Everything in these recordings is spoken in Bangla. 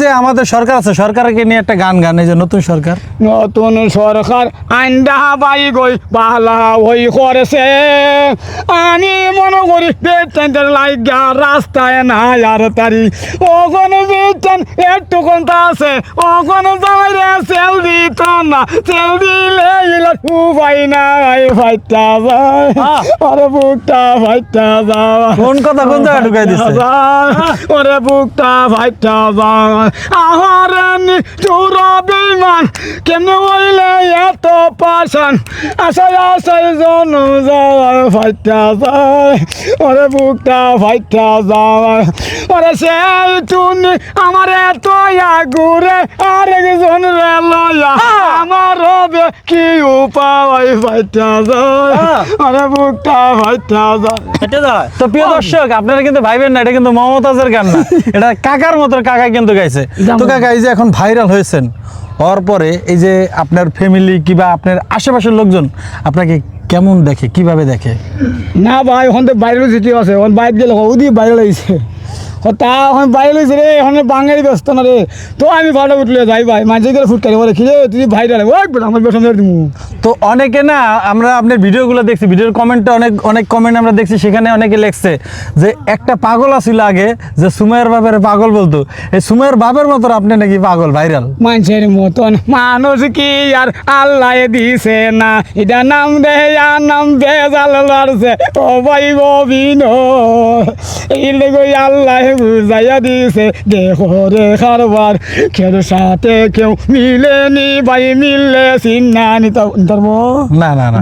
যে আমাদের সরকার আছে সরকারকে নিয়ে একটা গান গান এই যে নতুন সরকার। নতুন সরকার আইন্দা বাই গই বালা হই করেছে। আমি মনে করি বেতনের লাইগা রাস্তায় না আর তারি। ওখন বেতন একটু কোনটা আছে ওখন যাইরে সেল দিত না সেল দিলে উপাই নাই ফাইটা যায়। আরে বুকটা ফাইটা যায়। কোন কথা কোন জায়গায় ঢুকাই দিছে? ওরে বুকটা ফাইটা যায়। আহারানি চুর বিমান। কেমনে হইলে এত পাশান আশায় আশায় জন ফাইটা যায়। ওরে বুকটা ফাইটা যায়। ওরে সেই তুমি আমার এত ঘুরে আরেকজন রে লয়া আমার হবে কি উপায়? ফাইটা যায়। ওরে বুকটা ফাইটা যায়। হেঁটে যায়। তো প্রিয় দর্শক আপনারা কিন্তু ভাইবেন না এটা কিন্তু মমতাজের গান না। এটা কাকার মতো কাকা কিন্তু গাইছে। তো কাকা এই যে এখন ভাইরাল হয়েছেন। হওয়ার পরে এই যে আপনার ফ্যামিলি কিবা আপনার আশেপাশের লোকজন আপনাকে কেমন দেখে, কীভাবে দেখে? না ভাই, ওখান থেকে বাইরে যেতে আছে, ওখান বাইরে গেলে ওদি বাইরে লাগছে। তা ওখানে বাইরে লাগছে রে ওখানে বাঙালি ব্যস্ত না রে। তো আমি ভালো উঠলে যাই ভাই মাঝে গেলে ফুটকারি বলে খিলে তুই ভাই ডালে ওই বেটা আমার দিয়ে দিমু। তো অনেকে না আমরা আপনার ভিডিওগুলো দেখছি ভিডিওর কমেন্টে অনেক অনেক কমেন্ট আমরা দেখছি সেখানে অনেকে লেখছে যে একটা পাগল আছিল আগে যে সুমাইয়ের বাপের পাগল বলতো। এই সুমাইয়ের বাপের মতো আপনি নাকি পাগল ভাইরাল। মানুষের মতন মানুষ কি আর আল্লাহ দিছে না? এটা নাম দে আর নাম বেজাল লড়ছে। ও ভাই ববিন এই আল্লাহ বুঝাইয়া দিছে দেখো রে কারবার কেউ সাথে কেউ মিলেনি ভাই মিললে চিন্নানি ধর্ম? না না না।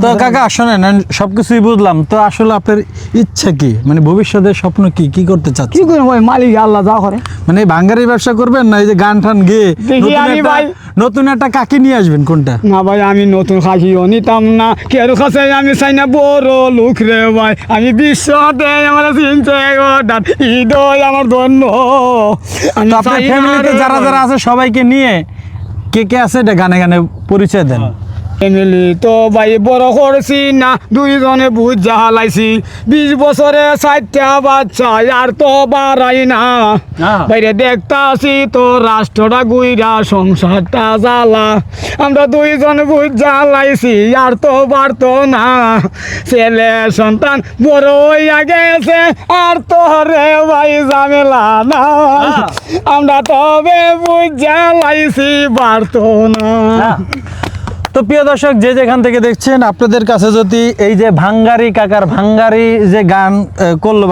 তো কাকা শোনেন সবকিছুই বুঝলাম। তো আসলে আপনার ইচ্ছা কি? মানে ভবিষ্যতের স্বপ্ন কি? কি করতে কি চাচ্ছেন করব? ভাই মালিক আল্লাহ যা করে। মানে ভাঙ্গারি ব্যবসা করবেন না? এই যে গান টান গেয়ে নতুন আমি ভাই- নতুন একটা কাকি নিয়ে আসবেন কোনটা? না ভাই আমি নতুন কাকিও নিতাম না। কেউ কাছে আমি চাই না বড় লুক রে ভাই। আমি বিশ্বতে আমার চিনতে হৃদয় আমার ধন্য। আপনার ফ্যামিলিতে যারা যারা আছে সবাইকে নিয়ে কে কে আছে? এটা গানে গানে পরিচয় দেন। ফ্যামিলি তো ভাই বড় করছি না দুইজনে বুঝ হালাইছি। বিশ বছরে ষাটটা বাচ্চা আর তো বাড়াই না। বাইরে দেখতাছি তো রাষ্ট্রটা গুইরা সংসারটা জ্বালা। আমরা দুইজন বুঝ জ্বালাইছি আর তো বাড়তো না। ছেলে সন্তান বড় হইয়া গেছে আর তো রে ভাই ঝামেলা না। আমরা তবে বুঝ জ্বালাইছি বাড়তো না। তো প্রিয় দর্শক, যে যেখান থেকে দেখছেন, আপনাদের কাছে যদি এই যে ভাঙ্গারি কাকার ভাঙ্গারি যে গান করল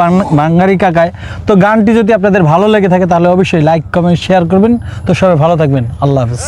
ভাঙ্গারি কাকায়, তো গানটি যদি আপনাদের ভালো লেগে থাকে, তাহলে অবশ্যই লাইক কমেন্ট শেয়ার করবেন। তো সবাই ভালো থাকবেন। আল্লাহ হাফিজ।